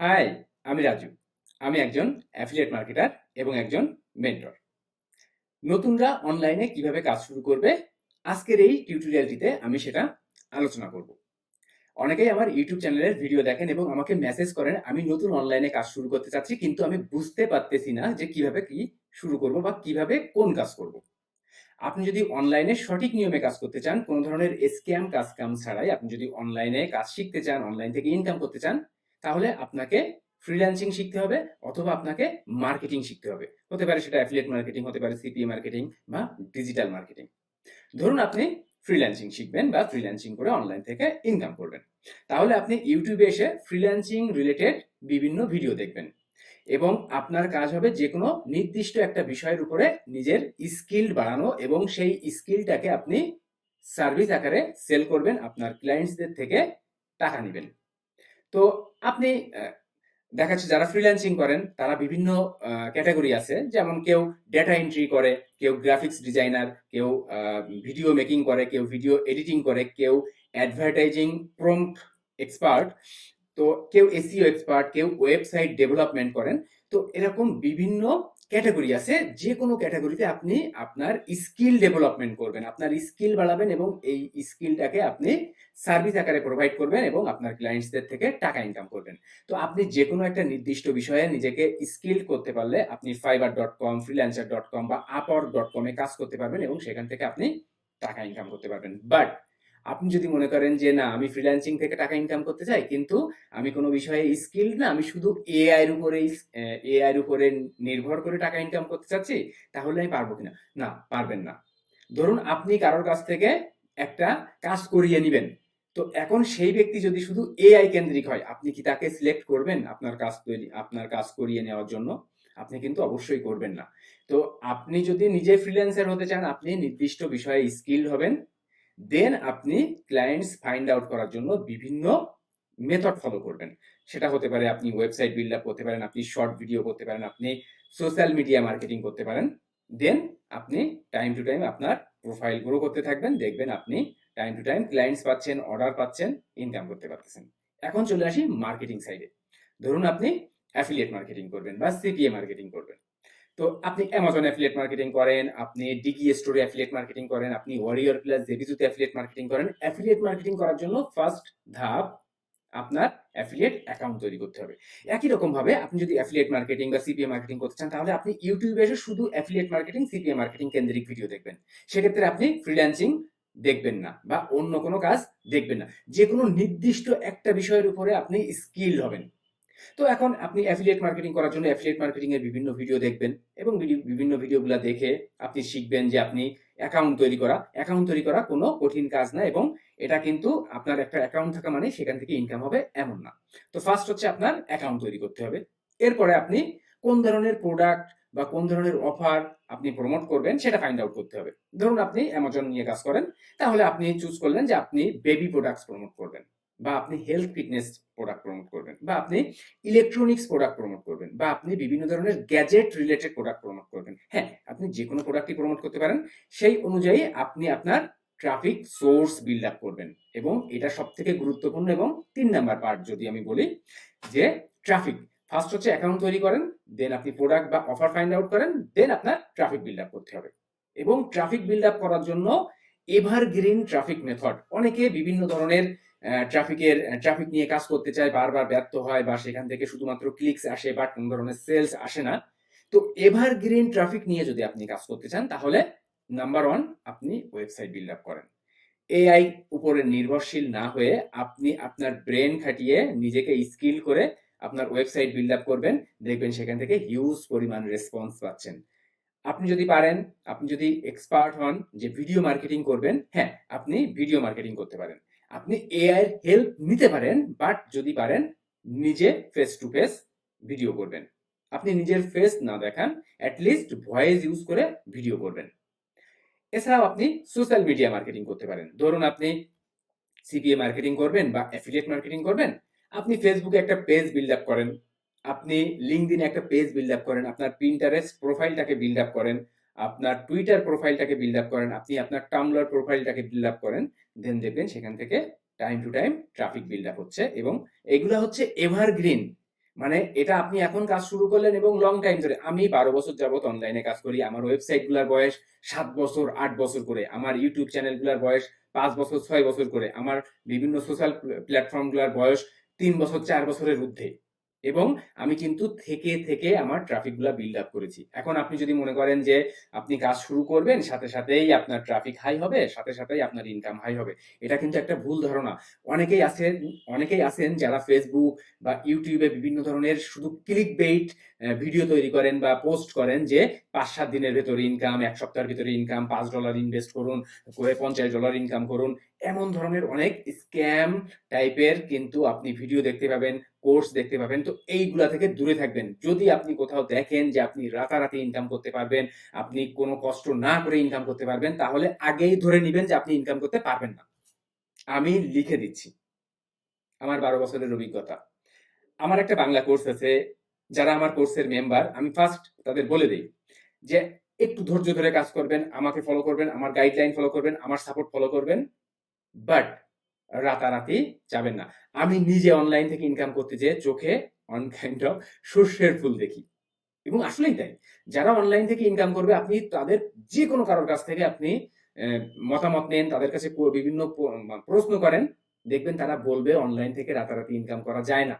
High, আমি রাজু। আমি একজন অ্যাফিলিয়েট মার্কেটার এবং একজন মেন্টর নতুনরা অনলাইনে কীভাবে কাজ শুরু করবে? আজকের এই টিউটোরিয়ালটিতে আমি সেটা আলোচনা করব। অনেকেই আমার ইউটিউব চ্যানেলের ভিডিও দেখেন এবং আমাকে মেসেজ করেন, আমি নতুন অনলাইনে কাজ শুরু করতে চাচ্ছি, কিন্তু আমি বুঝতে পারতেছি না যে কীভাবে কি শুরু করব বা কীভাবে কোন কাজ করব। আপনি যদি অনলাইনে সঠিক নিয়মে কাজ করতে চান, কোনো ধরনের স্ক্যাম কাজ কাম ছাড়াই আপনি যদি অনলাইনে কাজ শিখতে চান অনলাইন থেকে ইনকাম করতে চান তাহলে আপনাকে ফ্রিল্যান্সিং শিখতে হবে অথবা আপনাকে মার্কেটিং শিখতে হবে। হতে পারে সেটা অ্যাফিলিয়েট মার্কেটিং হতে পারে সিপিএ মার্কেটিং বা ডিজিটাল মার্কেটিং ধরুন আপনি ফ্রিল্যান্সিং শিখবেন বা ফ্রিল্যান্সিং করে অনলাইন থেকে ইনকাম করবেন। তাহলে আপনি ইউটিউবে এসে ফ্রিল্যান্সিং রিলেটেড বিভিন্ন ভিডিও দেখবেন এবং আপনার কাজ হবে যে কোনো নির্দিষ্ট একটা বিষয়ের উপরে নিজের স্কিল বাড়ানো এবং সেই স্কিলটাকে আপনি সার্ভিস আকারে সেল করবেন। আপনার ক্লায়েন্টসদের থেকে টাকা নেবেন। তো আপনি দেখা যাচ্ছে যারা ফ্রিল্যান্সিং করেন, তারা বিভিন্ন ক্যাটাগরি আছে। যেমন কেউ ডেটা এন্ট্রি করে, কেউ গ্রাফিক্স ডিজাইনার কেউ ভিডিও মেকিং করে, কেউ ভিডিও এডিটিং করে, কেউ অ্যাডভার্টাইজিং প্রম্পট এক্সপার্ট তো কেউ এসিও এক্সপার্ট কেউ ওয়েবসাইট ডেভেলপমেন্ট করেন। তো এরকম বিভিন্ন ক্যাটাগরি আছে যে কোনো ক্যাটাগরিতে আপনি আপনার স্কিল ডেভেলপমেন্ট করবেন, আপনার স্কিল বাড়াবেন এবং এই স্কিলটাকে আপনি সার্ভিস আকারে প্রোভাইড করবেন এবং আপনার ক্লায়েন্টসদের থেকে টাকা ইনকাম করবেন। তো আপনি যে কোনো একটা নির্দিষ্ট বিষয়ে নিজেকে স্কিল করতে পারলে আপনি Fiverr dot com freelancer dot com বা আপওয়ার্ক ডট কমে কাজ করতে পারবেন এবং সেখান থেকে আপনি টাকা ইনকাম করতে পারবেন। বাট আপনি যদি মনে করেন যে, না, আমি ফ্রিল্যান্সিং থেকে টাকা ইনকাম করতে চাই, কিন্তু আমি কোনো বিষয়ে স্কিল না, আমি শুধু এআই এর উপরে এআই এর উপরে নির্ভর করে টাকা ইনকাম করতে চাচ্ছি, তাহলে আমি পারব কিনা? না, পারবেন না। ধরুন আপনি কারোর কাছ থেকে একটা কাজ করিয়ে নেবেন, তো এখন সেই ব্যক্তি যদি শুধু এআই কেন্দ্রিক হয়, আপনি কি তাকে সিলেক্ট করবেন আপনার কাজ তৈরি, আপনার কাজ করিয়ে নেওয়ার জন্য? আপনি কিন্তু অবশ্যই করবেন না। তো আপনি যদি নিজে ফ্রিল্যান্সার হতে চান, আপনি নির্দিষ্ট বিষয়ে স্কিল হবেন দেন আপনি ক্লায়েন্টস ফাইন্ড আউট করার জন্য বিভিন্ন মেথড ফলো করবেন। সেটা হতে পারে আপনি ওয়েবসাইট বিল্ড আপ করতে পারেন, আপনি শর্ট ভিডিও করতে পারেন, আপনি সোশ্যাল মিডিয়া মার্কেটিং করতে পারেন। দেন আপনি টাইম টু টাইম আপনার প্রোফাইল গ্রো করতে থাকবেন, দেখবেন আপনি টাইম টু টাইম ক্লায়েন্টস পাচ্ছেন অর্ডার পাচ্ছেন ইনকাম করতে পারতেছেন। এখন চলে আসি মার্কেটিং সাইডে ধরুন আপনি অ্যাফিলিয়েট মার্কেটিং করবেন বা সিপিএ মার্কেটিং করবেন। তো আপনি অ্যামাজন অ্যাফিলিয়েট মার্কেটিং করেন, আপনি ডিগি স্টোরে অ্যাফিলিয়েট মার্কেটিং করেন, আপনি ওয়ারিয়র প্লাস জেবিজুতে অ্যাফিলিয়েট মার্কেটিং করেন অ্যাফিলিয়েট মার্কেটিং করার জন্য ফার্স্ট ধাপ আপনার অ্যাফিলিয়েট অ্যাকাউন্ট তৈরি করতে হবে। একই রকম ভাবে আপনি যদি অ্যাফিলিয়েট মার্কেটিং বা সিপিএ মার্কেটিং করতে চান, তাহলে আপনি ইউটিউবে এসে শুধু অ্যাফিলিয়েট মার্কেটিং সিপিএ মার্কেটিং কেন্দ্রিক ভিডিও দেখবেন। সেক্ষেত্রে আপনি ফ্রিল্যান্সিং দেখবেন না বা অন্য কোনো কাজ দেখবেন না। যে কোনো নির্দিষ্ট একটা বিষয়ের উপরে আপনি স্কিল হবেন। তো এখন আপনি অ্যাফিলিয়েট মার্কেটিং করার জন্য অ্যাফিলিয়েট মার্কেটিং এর বিভিন্ন ভিডিও দেখবেন এবং বিভিন্ন ভিডিওগুলো দেখে আপনি শিখবেন যে আপনি অ্যাকাউন্ট তৈরি করা। অ্যাকাউন্ট তৈরি করা কোনো কঠিন কাজ না এবং এটা কিন্তু আপনার একটা অ্যাকাউন্ট থাকা মানে সেখান থেকে ইনকাম হবে এমন না। তো ফার্স্ট হচ্ছে আপনার অ্যাকাউন্ট তৈরি করতে হবে। এরপরে আপনি কোন ধরনের প্রোডাক্ট বা কোন ধরনের অফার আপনি প্রমোট করবেন সেটা ফাইন্ড আউট করতে হবে। ধরুন আপনি অ্যামাজন নিয়ে কাজ করেন, তাহলে আপনি চুজ করলেন যে আপনি বেবি প্রোডাক্টস প্রমোট করবেন বা আপনি হেলথ ফিটনেস প্রোডাক্ট প্রমোট করবেন বা আপনি ইলেকট্রনিক্স প্রোডাক্ট প্রমোট করবেন বা আপনি বিভিন্ন ধরনের গ্যাজেট রিলেটেড প্রোডাক্ট প্রমোট করবেন। হ্যাঁ আপনি যে কোনো প্রোডাক্টই প্রমোট করতে পারেন সেই অনুযায়ী আপনি আপনার ট্রাফিক সোর্স বিল্ড আপ করবেন এবং এটা সব থেকে গুরুত্বপূর্ণ এবং তিন নাম্বার পার্ট যদি আমি বলি যে ট্রাফিক ফার্স্ট হচ্ছে অ্যাকাউন্ট তৈরি করেন দেন আপনি প্রোডাক্ট বা অফার ফাইন্ড আউট করেন দেন আপনার ট্রাফিক বিল্ড আপ করতে হবে। এবং ট্রাফিক বিল্ড আপ করার জন্য এভারগ্রিন ট্রাফিক মেথড অনেকে বিভিন্ন ধরনের ট্রাফিকের ট্রাফিক নিয়ে কাজ করতে চায়, বারবার ব্যর্থ হয় বা সেখান থেকে শুধুমাত্র ক্লিকস আসে বা কোন ধরনের সেলস আসে না। তো এভারগ্রিন ট্রাফিক নিয়ে যদি আপনি কাজ করতে চান, তাহলে নাম্বার ওয়ান আপনি ওয়েবসাইট বিল্ড আপ করেন। এআই উপরে নির্ভরশীল না হয়ে আপনি আপনার ব্রেন খাটিয়ে নিজেকে স্কিল করে আপনার ওয়েবসাইট বিল্ড আপ করবেন। দেখবেন সেখান থেকে হিউজ পরিমাণ রেসপন্স পাচ্ছেন। আপনি যদি পারেন, আপনি যদি এক্সপার্ট হন যে ভিডিও মার্কেটিং করবেন হ্যাঁ আপনি ভিডিও মার্কেটিং করতে পারেন। আপনি এআই এর হেল্প নিতে পারেন বাট যদি পারেন, নিজে ফেস টু ফেস ভিডিও করবেন। আপনি নিজের ফেস না দেখান অ্যাটলিস্ট ভয়েস ইউজ করে ভিডিও করবেন। এছাড়াও আপনি সোশ্যাল মিডিয়া মার্কেটিং করতে পারেন। ধরুন আপনি সিপিএ মার্কেটিং করবেন বা অ্যাফিলিয়েট মার্কেটিং করবেন। আপনি ফেসবুকে একটা পেজ বিল্ড আপ করেন। আপনি লিঙ্কডিনে একটা পেজ বিল্ড আপ করেন। আপনার প্রিন্টারেস্ট প্রোফাইলটাকে বিল্ড আপ করেন। আপনার টুইটার প্রোফাইলটাকে বিল্ড আপ করেন, আপনি আপনার টামলার প্রোফাইলটাকে বিল্ড আপ করেন দেন দেখবেন সেখান থেকে time to time traffic build up হচ্ছে এবং এগুলো হচ্ছে এভারগ্রিন মানে এটা আপনি এখন কাজ শুরু করলেন এবং লং টাইম ধরে। আমি বারো বছর যাবত অনলাইনে কাজ করি, আমার ওয়েবসাইটগুলার বয়স সাত বছর, আট বছর করে। আমার ইউটিউব চ্যানেলগুলার বয়স পাঁচ বছর, ছয় বছর করে। আমার বিভিন্ন সোশ্যাল প্ল্যাটফর্মগুলার বয়স তিন বছর, চার বছরের ঊর্ধ্বে। এবং আমি কিন্তু থেকে থেকে আমার ট্রাফিকগুলা বিল্ড আপ করেছি। এখন আপনি যদি মনে করেন যে আপনি কাজ শুরু করবেন, সাথে সাথেই আপনার ট্রাফিক হাই হবে, সাথে সাথেই আপনার ইনকাম হাই হবে। এটা কিন্তু একটা ভুল ধারণা। অনেকেই আছেন অনেকেই আছেন যারা ফেসবুক বা ইউটিউবে বিভিন্ন ধরনের শুধু ক্লিক বেইট ভিডিও তৈরি করেন বা পোস্ট করেন যে পাঁচ সাত দিনের ভেতরে ইনকাম এক সপ্তাহের ভিতরে ইনকাম পাঁচ ডলার ইনভেস্ট করুন, করে পঞ্চাশ ডলার ইনকাম করুন। এমন ধরনের অনেক স্ক্যাম টাইপের কিন্তু আপনি ভিডিও দেখতে পাবেন কোর্স দেখতে পাবেন। তো এইগুলা থেকে দূরে থাকবেন। যদি আপনি কোথাও দেখেন যে আপনি রাতারাতি ইনকাম করতে পারবেন, আপনি কোনো কষ্ট না করে ইনকাম করতে পারবেন, তাহলে আগেই ধরে নেবেন যে আপনি ইনকাম করতে পারবেন না। আমি লিখে দিচ্ছি। আমার বারো বছরের অভিজ্ঞতা। আমার একটা বাংলা কোর্স আছে। যারা আমার কোর্সের মেম্বার আমি ফার্স্ট তাদের বলে দিই যে, একটু ধৈর্য ধরে কাজ করবেন, আমাকে ফলো করবেন, আমার গাইডলাইন ফলো করবেন, আমার সাপোর্ট ফলো করবেন। বাট রাতারাতি যাবেন না। আমি নিজে অনলাইন থেকে ইনকাম করতে যেয়ে চোখে অন কাইন্ড অফ সর্ষের ফুল দেখি। এবং আসলেই তাই। যারা অনলাইন থেকে ইনকাম করবে, আপনি তাদের যে কোনো কারোর কাছ থেকে আপনি মতামত নেন, তাদের কাছে বিভিন্ন প্রশ্ন করেন, দেখবেন তারা বলবে অনলাইন থেকে রাতারাতি ইনকাম করা যায় না।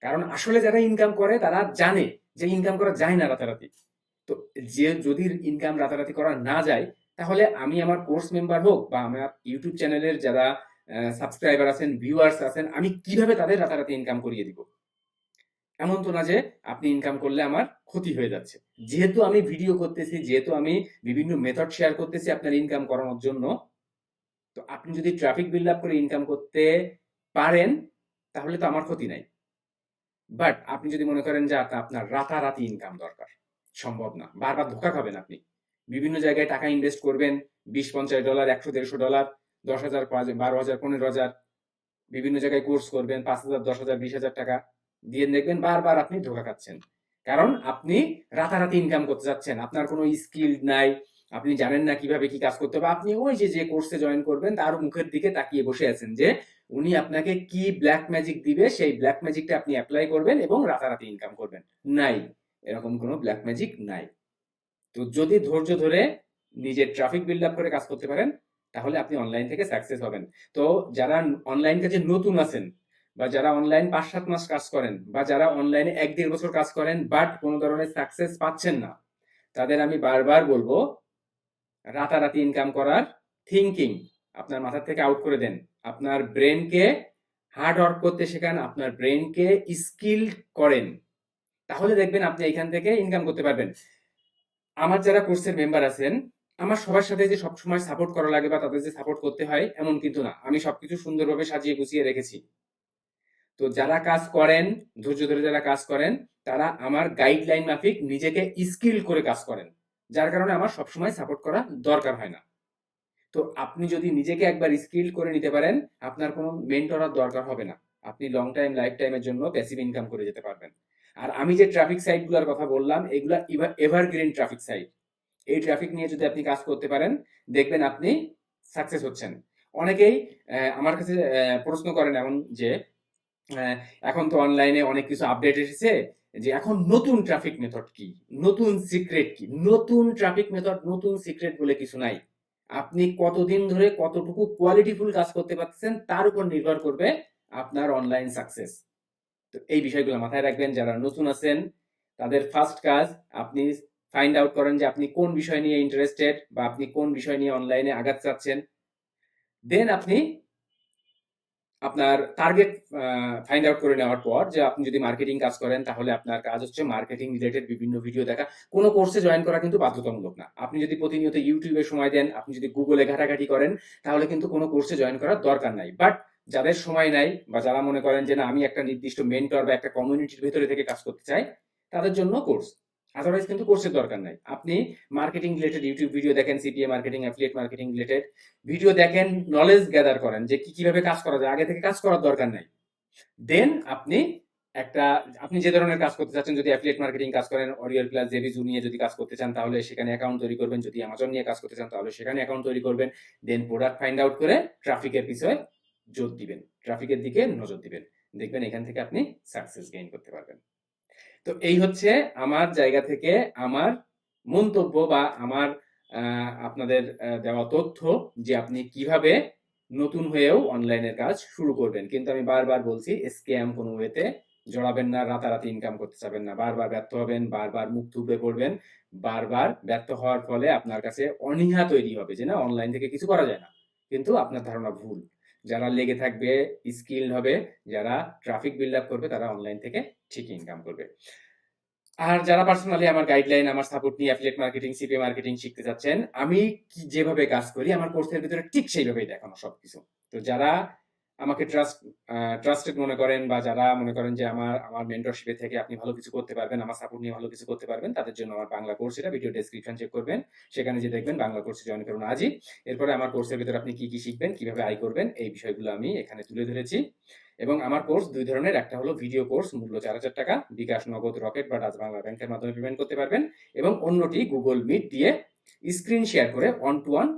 কারণ আসলে যারা ইনকাম করে, তারা জানে যে ইনকাম করা যায় না রাতারাতি। তো যে যদি ইনকাম রাতারাতি করা না যায় তাহলে আমি আমার কোর্স মেম্বার হোক বা আমার ইউটিউব চ্যানেলের যারা সাবস্ক্রাইবার আছেন ভিউয়ার্স আছেন, আমি কীভাবে তাদের রাতারাতি ইনকাম করিয়ে দিব? এমন তো না যে আপনি ইনকাম করলে আমার ক্ষতি হয়ে যাচ্ছে। যেহেতু আমি ভিডিও করতেছি, যেহেতু আমি বিভিন্ন মেথড শেয়ার করতেছি আপনার ইনকাম করানোর জন্য, তো আপনি যদি ট্রাফিক বিল্ড আপ করে ইনকাম করতে পারেন, তাহলে তো আমার ক্ষতি নাই। বাট আপনি যদি মনে করেন যে আপনার রাতারাতি ইনকাম দরকার, সম্ভব না, বারবার ধোকা খাবেন আপনি। বিভিন্ন জায়গায় টাকা ইনভেস্ট করবেন বিশ পঞ্চাশ ডলার একশো দেড়শো ডলার দশ হাজার, পাঁচ, বারো হাজার, পনেরো হাজার, বিভিন্ন জায়গায় কোর্স করবেন, পাঁচ হাজার, দশ হাজার, বিশ হাজার টাকা দিয়ে দেখবেন বারবার আপনি ধোকা খাচ্ছেন। কারণ আপনি রাতারাতি ইনকাম করতে যাচ্ছেন, আপনার কোনো স্কিল নাই, আপনি জানেন না কীভাবে কি কাজ করতে হবে, আপনি ওই যে যে কোর্সে জয়েন করবেন, তার মুখের দিকে তাকিয়ে বসে আছেন যে, উনি আপনাকে কি ব্ল্যাক ম্যাজিক দিবে, সেই ব্ল্যাক ম্যাজিকটা আপনি অ্যাপ্লাই করবেন এবং রাতারাতি ইনকাম করবেন। নাই, এরকম কোনো ব্ল্যাক ম্যাজিক নাই। তো যদি ধৈর্য ধরে নিজের ট্রাফিক বিল্ড আপ করে কাজ করতে পারেন, তাহলে আপনি অনলাইন থেকে সাকসেস হবেন। তো যারা অনলাইন কাজে নতুন আছেন বা যারা অনলাইন পাঁচ সাত মাস কাজ করেন বা যারা অনলাইনে এক দেড় বছর কাজ করেন বাট কোনো ধরনের সাকসেস পাচ্ছেন না, তাদের আমি বারবার বলব, রাতারাতি ইনকাম করার থিঙ্কিং আপনার মাথা থেকে আউট করে দেন। আপনার ব্রেনকে হার্ড ওয়ার্ক করতে শেখান, আপনার ব্রেনকে স্কিল করেন। তাহলে দেখবেন আপনি এখান থেকে ইনকাম করতে পারবেন। আমার যারা কোর্সের মেম্বার আছেন, আমার সবার সাথে যে সবসময় সাপোর্ট করা লাগে বা তাদের যে সাপোর্ট করতে হয়, এমন কিন্তু না। আমি সবকিছু সুন্দরভাবে সাজিয়ে গুছিয়ে রেখেছি। তো যারা কাজ করেন, ধৈর্য ধরে যারা কাজ করেন, তারা আমার গাইডলাইন মাফিক নিজেকে স্কিল করে কাজ করেন। যার কারণে আমার সবসময় সাপোর্ট করা দরকার হয় না। তো আপনি যদি নিজেকে একবার স্কিল করে নিতে পারেন, আপনার কোনো মেন্টরার দরকার হবে না। আপনি লং টাইম লাইফ টাইমের জন্য প্যাসিভ ইনকাম করে যেতে পারবেন। আর আমি যে ট্রাফিক সাইটগুলোর কথা বললাম, এগুলা এভারগ্রিন ট্রাফিক সাইট এই ট্রাফিক নিয়ে যদি আপনি কাজ করতে পারেন, দেখবেন আপনি সাকসেস হচ্ছেন। অনেকেই আমার কাছে প্রশ্ন করেন এমন যে এখন তো অনলাইনে অনেক কিছু আপডেট এসেছে যে, এখন নতুন ট্রাফিক মেথড কি? নতুন সিক্রেট কি? নতুন ট্রাফিক মেথড নতুন সিক্রেট বলে কিছু নাই। আপনি কতদিন ধরে কতটুকু কোয়ালিটিফুল কাজ করতে পারতেছেন, তার উপর নির্ভর করবে আপনার অনলাইন সাকসেস তো এই বিষয়গুলো মাথায় রাখবেন, যারা নতুন আছেন, তাদের ফার্স্ট কাজ আপনি ফাইন্ড আউট করেন যে আপনি কোন বিষয় নিয়ে ইন্টারেস্টেড বা আপনি কোন বিষয় নিয়ে অনলাইনে আঘাত চাচ্ছেন। দেন আপনি আপনার টার্গেট ফাইন্ড আউট করে নেওয়ার পর যে আপনি যদি মার্কেটিং কাজ করেন, তাহলে আপনার কাজ হচ্ছে মার্কেটিং রিলেটেড বিভিন্ন ভিডিও দেখা। কোনো কোর্সে জয়েন করা কিন্তু বাধ্যতামূলক না। আপনি যদি প্রতিনিয়ত ইউটিউবে সময় দেন, আপনি যদি গুগলে ঘাটাঘাটি করেন, তাহলে কিন্তু কোনো কোর্সে জয়েন করার দরকার নাই। বাট যাদের সময় নাই বা যারা মনে করেন যে না, আমি একটা নির্দিষ্ট মেন্টর বা একটা কমিউনিটির ভেতরে থেকে কাজ করতে চাই, তাদের জন্য কোর্স আদারওয়াইজ কিন্তু কোর্সের দরকার নাই। আপনি মার্কেটিং রিলেটেড ইউটিউব ভিডিও দেখেন CPA marketing affiliate marketing related video দেখেন নলেজ গ্যাদার করেন যে কি কীভাবে কাজ করা যায়, আগে থেকে কাজ করার দরকার নাই। দেন আপনি একটা, আপনি যে ধরনের কাজ করতে চাচ্ছেন, যদি অ্যাফিলিয়েট মার্কেটিং কাজ করেন অরিয়ার ক্লাস জেভিজু নিয়ে যদি কাজ করতে চান, তাহলে সেখানে অ্যাকাউন্ট তৈরি করবেন। যদি অ্যামাজন নিয়ে কাজ করতে চান, তাহলে সেখানে অ্যাকাউন্ট তৈরি করবেন। দেন প্রোডাক্ট ফাইন্ড আউট করে ট্রাফিকের পিছনে জোর দিবেন। ট্রাফিকের দিকে নজর দিবেন। দেখবেন এখান থেকে আপনি সাকসেস গেইন করতে পারবেন। তো এই হচ্ছে আমার জায়গা থেকে আমার মন্তব্য বা আমার আপনাদের দেওয়া তথ্য যে আপনি কীভাবে নতুন হয়েও অনলাইনের কাজ শুরু করবেন। কিন্তু আমি বারবার বলছি স্ক্যাম কোনো ওয়েতে জড়াবেন না, রাতারাতি ইনকাম করতে চাবেন না। বারবার ব্যর্থ হবেন, বারবার মুখ থুবড়ে পড়বেন, বারবার ব্যর্থ হওয়ার ফলে আপনার কাছে অনীহা তৈরি হবে যে না অনলাইন থেকে কিছু করা যায় না। কিন্তু আপনার ধারণা ভুল। যারা লেগে থাকবে স্কিল হবে, যারা ট্রাফিক বিল্ড আপ করবে, তারা অনলাইন থেকে ঠিকই ইনকাম করবে। আর যারা পার্সোনালি আমার গাইডলাইন আমার সাপোর্ট নিয়ে অ্যাফিলিয়েট মার্কেটিং সিপি মার্কেটিং শিখতে যাচ্ছেন, আমি যেভাবে কাজ করি, আমার কোর্সের ভিতরে ঠিক সেইভাবেই দেখানো সবকিছু। তো যারা আমাকে ট্রাস্ট ট্রাস্টেড মনে করেন বা যারা মনে করেন যে আমার আমার মেন্টরশিপে থেকে আপনি ভালো কিছু করতে পারবেন, আমার সাপোর্ট নিয়ে ভালো কিছু করতে পারবেন, তাদের জন্য আমার বাংলা কোর্স এটা ভিডিও ডেসক্রিপশন চেক করবেন। সেখানে যে দেখবেন বাংলা কোর্সে জয়েন করুন আজই। এরপরে আমার কোর্সের ভিতরে আপনি কি কি শিখবেন, কীভাবে আয় করবেন, এই বিষয়গুলো আমি এখানে তুলে ধরেছি। এবং আমার কোর্স দুই ধরনের, একটা হলো ভিডিও কোর্স মূল্য চার হাজার টাকা, বিকাশ নগদ রকেট বা ডাচ বাংলা ব্যাংকের মাধ্যমে পেমেন্ট করতে পারবেন। এবং অন্যটি গুগল মিট দিয়ে স্ক্রিন শেয়ার করে one to one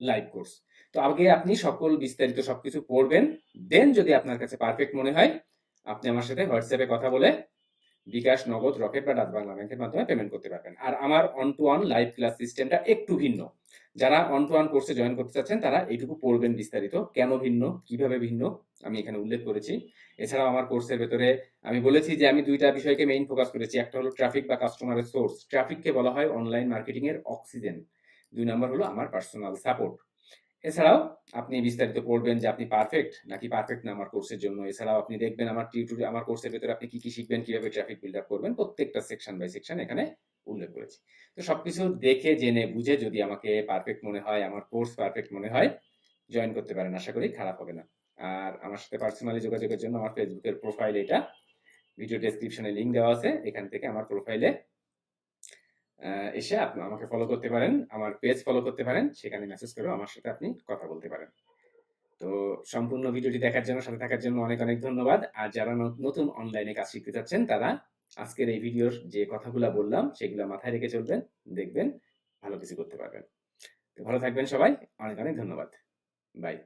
live course তো আগে আপনি সকল বিস্তারিত সবকিছু পড়বেন। দেন যদি আপনার কাছে পারফেক্ট মনে হয়, আপনি আমার সাথে হোয়াটসঅ্যাপে কথা বলে বিকাশ নগদ রকেট বা ডাচ বাংলা ব্যাংকের মাধ্যমে পেমেন্ট করতে পারবেন। আর আমার one to one live class সিস্টেমটা একটু ভিন্ন। যারা অন টু ওয়ান কোর্সে জয়েন করতে চাচ্ছেন, তারা এইটুকু পড়বেন বিস্তারিত। কেন ভিন্ন? কীভাবে ভিন্ন? আমি এখানে উল্লেখ করেছি। এছাড়াও আমার কোর্সের ভেতরে আমি বলেছি যে আমি দুইটা বিষয়কে মেইন ফোকাস করেছি। একটা হলো ট্রাফিক বা কাস্টমারের সোর্স ট্রাফিককে বলা হয় অনলাইন মার্কেটিং এর অক্সিজেন দুই নম্বর হলো আমার পার্সোনাল সাপোর্ট এছাড়াও আপনি বিস্তারিত পড়বেন যে আপনি পারফেক্ট নাকি পারফেক্ট না আমার কোর্সের জন্য। এছাড়াও আপনি দেখবেন আমার টিউটোরিয়াল আমার কোর্সের ভেতরে আপনি কি কি শিখবেন, কীভাবে ট্রাফিক বিল্ড আপ করবেন, প্রত্যেকটা সেকশন বাই সেকশন এখানে উল্লেখ করেছি। তো সবকিছু দেখে, জেনে, বুঝে যদি আমাকে পারফেক্ট মনে হয়, আমার কোর্স পারফেক্ট মনে হয় জয়েন করতে পারেন। আশা করি খারাপ হবে না। আর আমার সাথে পার্সোনালি যোগাযোগের জন্য আমার ফেসবুকের প্রোফাইল এটা ভিডিও ডেসক্রিপশনে লিংক দেওয়া আছে। এখান থেকে আমার প্রোফাইলে এসে আপনি আমাকে ফলো করতে পারেন, আমার পেজ ফলো করতে পারেন, সেখানে মেসেজ করেও আমার সাথে আপনি কথা বলতে পারেন। তো সম্পূর্ণ ভিডিওটি দেখার জন্য, সাথে থাকার জন্য অনেক অনেক ধন্যবাদ। আর যারা নতুন অনলাইনে কাজ শিখতে চাচ্ছেন, তারা আজকের এই ভিডিওর যে কথাগুলো বললাম, সেগুলো মাথায় রেখে চলবেন, দেখবেন, ভালো কিছু করতে পারবেন। ভালো থাকবেন সবাই, অনেক অনেক ধন্যবাদ। বাই